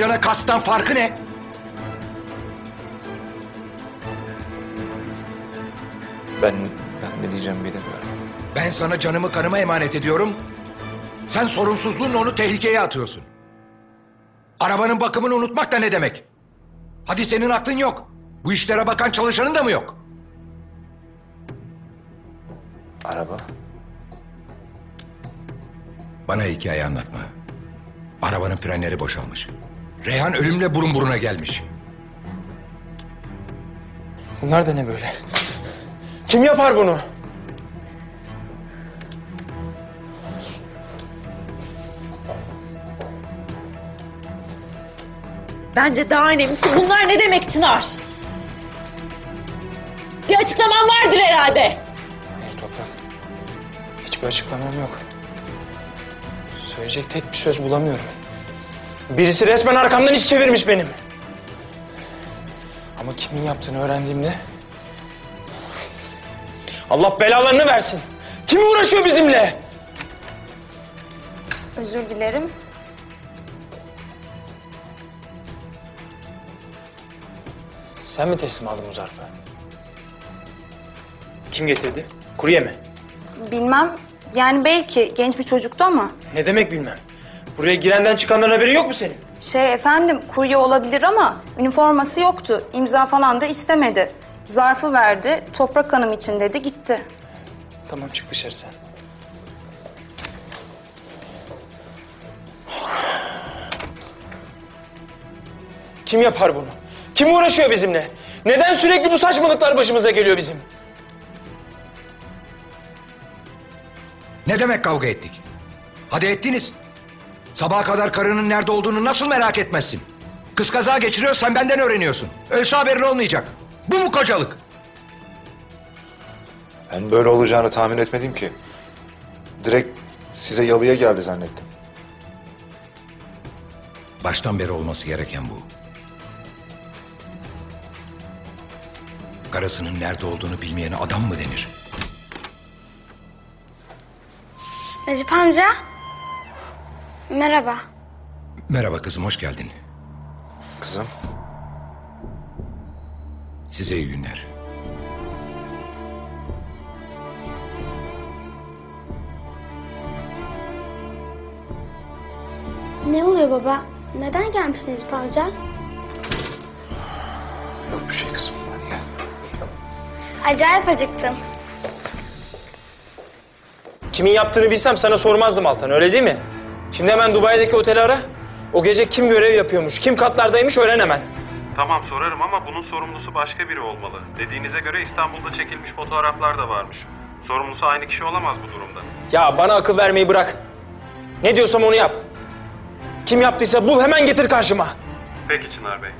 cana kastan farkı ne? Ben, ben ne diyeceğim bilemiyorum. Ben sana canımı kanıma emanet ediyorum. Sen sorumsuzluğunla onu tehlikeye atıyorsun. Arabanın bakımını unutmak da ne demek? Hadi senin aklın yok. Bu işlere bakan çalışanın da mı yok? Araba? Bana hikaye anlatma. Arabanın frenleri boşalmış. Reyhan ölümle burun buruna gelmiş. Bunlar da ne böyle? Kim yapar bunu? Bence daha önemlisi bunlar ne demek Çınar? Bir açıklaman vardır herhalde. Hayır Toprak. Hiçbir açıklamam yok. Söyleyecek tek bir söz bulamıyorum. Birisi resmen arkamdan iş çevirmiş benim. Ama kimin yaptığını öğrendiğimde... Allah belalarını versin. Kim uğraşıyor bizimle? Özür dilerim. Sen mi teslim aldın bu zarfı? Kim getirdi? Kurye mi? Bilmem. Yani belki genç bir çocuktu ama. Ne demek bilmem. Buraya girenden çıkanların haberi yok mu senin? Şey efendim kurye olabilir ama üniforması yoktu. İmza falan da istemedi. Zarfı verdi. Toprak Hanım için dedi gitti. Tamam çık dışarı sen. Kim yapar bunu? Kim uğraşıyor bizimle? Neden sürekli bu saçmalıklar başımıza geliyor bizim? Ne demek kavga ettik? Hadi ettiniz. Sabaha kadar karının nerede olduğunu nasıl merak etmezsin? Kız kaza geçiriyor sen benden öğreniyorsun. Ölse haberin olmayacak. Bu mu kocalık? Ben böyle olacağını tahmin etmedim ki. Direkt size yalıya geldi zannettim. Baştan beri olması gereken bu. Karısının nerede olduğunu bilmeyene adam mı denir? Recep amca. Merhaba. Merhaba kızım hoş geldin. Kızım, Size iyi günler. Ne oluyor baba? Neden gelmişsin Recep amca? yok bir şey kızım. Hadi gel. Acayip acıktım. Kimin yaptığını bilsem sana sormazdım Altan öyle değil mi? Şimdi hemen Dubai'deki oteli ara. O gece kim görev yapıyormuş, kim katlardaymış öğren hemen. Tamam sorarım ama bunun sorumlusu başka biri olmalı. Dediğinize göre İstanbul'da çekilmiş fotoğraflar da varmış. Sorumlusu aynı kişi olamaz bu durumda. Ya bana akıl vermeyi bırak. Ne diyorsam onu yap. Kim yaptıysa bul hemen getir karşıma. Peki Çınar Bey.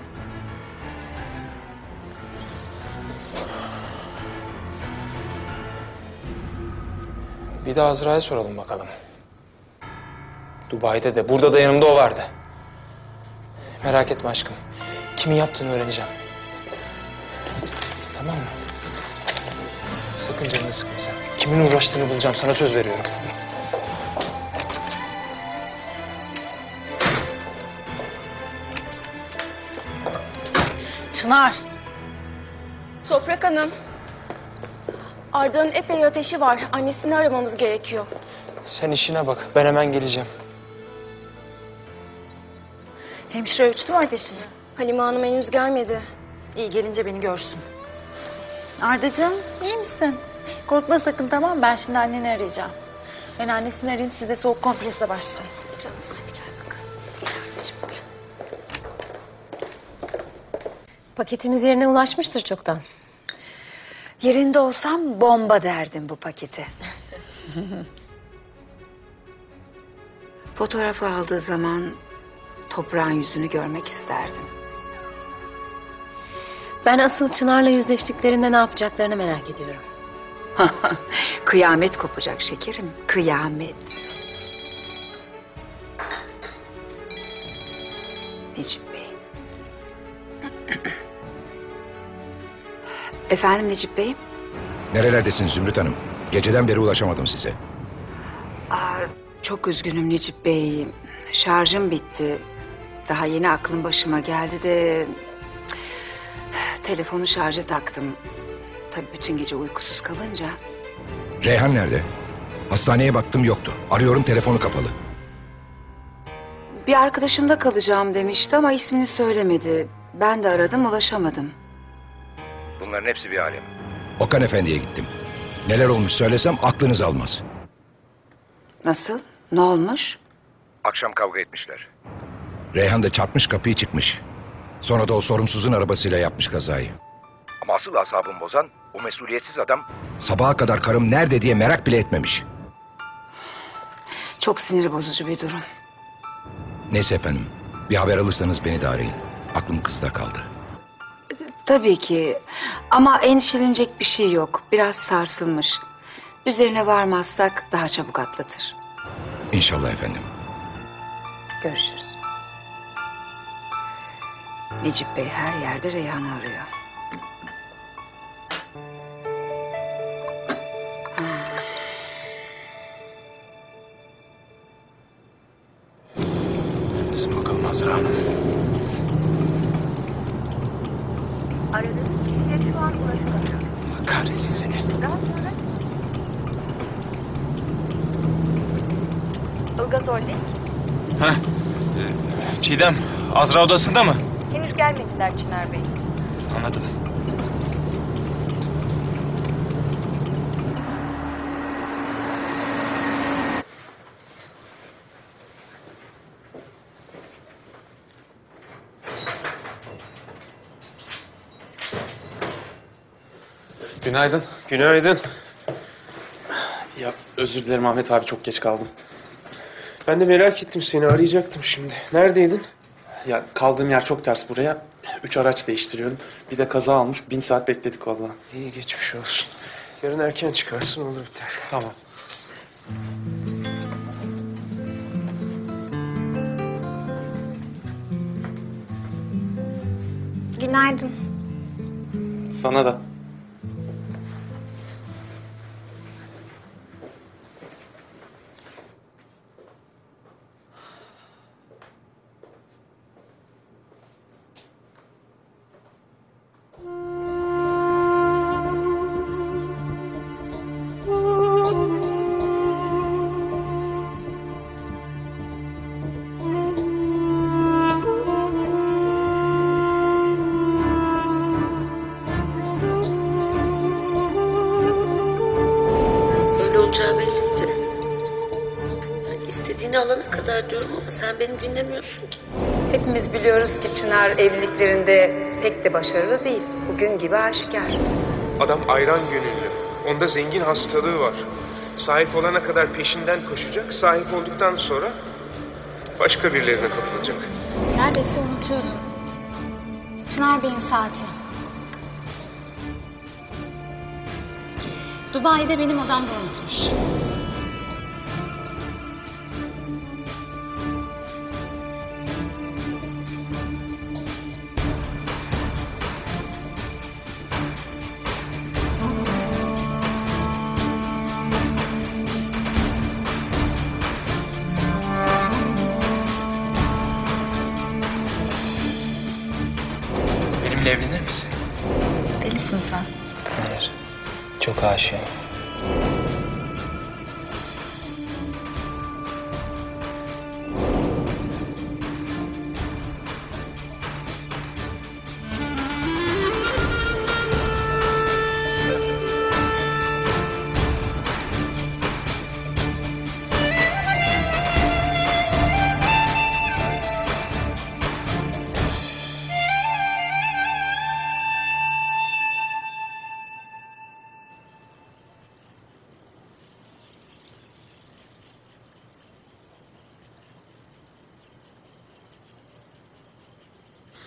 Bir de Azra'ya soralım bakalım. Dubai'de de burada da yanımda o vardı. Merak etme aşkım. Kimin yaptığını öğreneceğim. Tamam mı? Sakın canını sıkma sen. Kimin uğraştığını bulacağım sana söz veriyorum. Çınar. Toprak Hanım. Arda'nın epey ateşi var. Annesini aramamız gerekiyor. Sen işine bak. Ben hemen geleceğim. Hemşire ölçtü mü ateşini? Halime Hanım henüz gelmedi. İyi gelince beni görsün. Ardacığım iyi misin? Korkma sakın tamam mı? Ben şimdi anneni arayacağım. Ben annesini arayayım siz de soğuk kompresle başlayın. Canım hadi gel bakalım. Gel Arda'cığım gel. Paketimiz yerine ulaşmıştır çoktan. Yerinde olsam bomba derdim bu paketi. Fotoğrafı aldığı zaman toprağın yüzünü görmek isterdim. Ben asıl Çınar'la yüzleştiklerinde ne yapacaklarını merak ediyorum. Kıyamet kopacak şekerim, kıyamet. Necip Bey. Efendim Necip Bey? Nerelerdesiniz Zümrüt Hanım? Geceden beri ulaşamadım size. Aa, çok üzgünüm Necip Bey. Şarjım bitti. Daha yeni aklım başıma geldi de... Telefonu şarja taktım. Tabii bütün gece uykusuz kalınca... Reyhan nerede? Hastaneye baktım yoktu. Arıyorum telefonu kapalı. Bir arkadaşımda kalacağım demişti ama ismini söylemedi. Ben de aradım ulaşamadım. Bunların hepsi bir alem. Okan Efendi'ye gittim. Neler olmuş söylesem aklınız almaz. Nasıl? Ne olmuş? Akşam kavga etmişler. Reyhan da çarpmış kapıyı çıkmış. Sonra da o sorumsuzun arabasıyla yapmış kazayı. Ama asıl asabım bozan o mesuliyetsiz adam... Sabaha kadar karım nerede diye merak bile etmemiş. Çok sinir bozucu bir durum. Neyse efendim. Bir haber alırsanız beni de arayın. Aklım kızda kaldı. Tabii ki ama endişelenecek bir şey yok. Biraz sarsılmış. Üzerine varmazsak daha çabuk atlatır. İnşallah efendim. Görüşürüz. Necip Bey her yerde Reyhan'ı arıyor. Neredesin bakalım Azra Hanım? Aradığınız kişiye şu an ulaşılamıyor. Allah kahretsin seni. Daha sonra... Ilgaz Holding. Heh. Ee, Çiğdem, Azra odasında mı? Henüz gelmediler Çınar Bey. Anladım. Günaydın. Günaydın. Ya özür dilerim Ahmet abi çok geç kaldım. Ben de merak ettim seni arayacaktım şimdi. Neredeydin? Ya kaldığım yer çok ters buraya. Üç araç değiştiriyorum. Bir de kaza almış. Bin saat bekledik vallahi. İyi geçmiş olsun. Yarın erken çıkarsın olur biter. Tamam. Günaydın. Sana da. Olacağı belliydi. Yani istediğini alana kadar diyorum ama sen beni dinlemiyorsun ki. Hepimiz biliyoruz ki Çınar evliliklerinde pek de başarılı değil. Bugün gibi aşikar. Adam ayran gönüllü. Onda zengin hastalığı var. Sahip olana kadar peşinden koşacak. Sahip olduktan sonra başka birilerine kapılacak. Neredeyse unutuyordum. Çınar Bey'in saati. Dubai'de benim odamda unutmuş. Benimle evlenir misin? Delisin sen. Çok aşığım.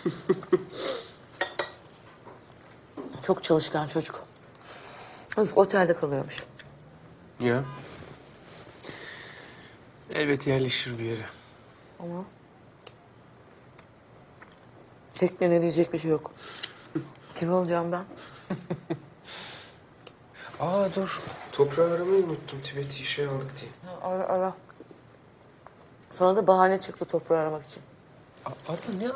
Çok çalışkan çocuk. Yazık otelde kalıyormuş. Ya. Elbet yerleşir bir yere. Ama tekne diyecek bir şey yok. Kim olacağım ben? Aa dur. Toprağı aramayı unuttum. Tibet'i işe aldık diye. Ara ara. Sana da bahane çıktı toprağı aramak için. Abla ne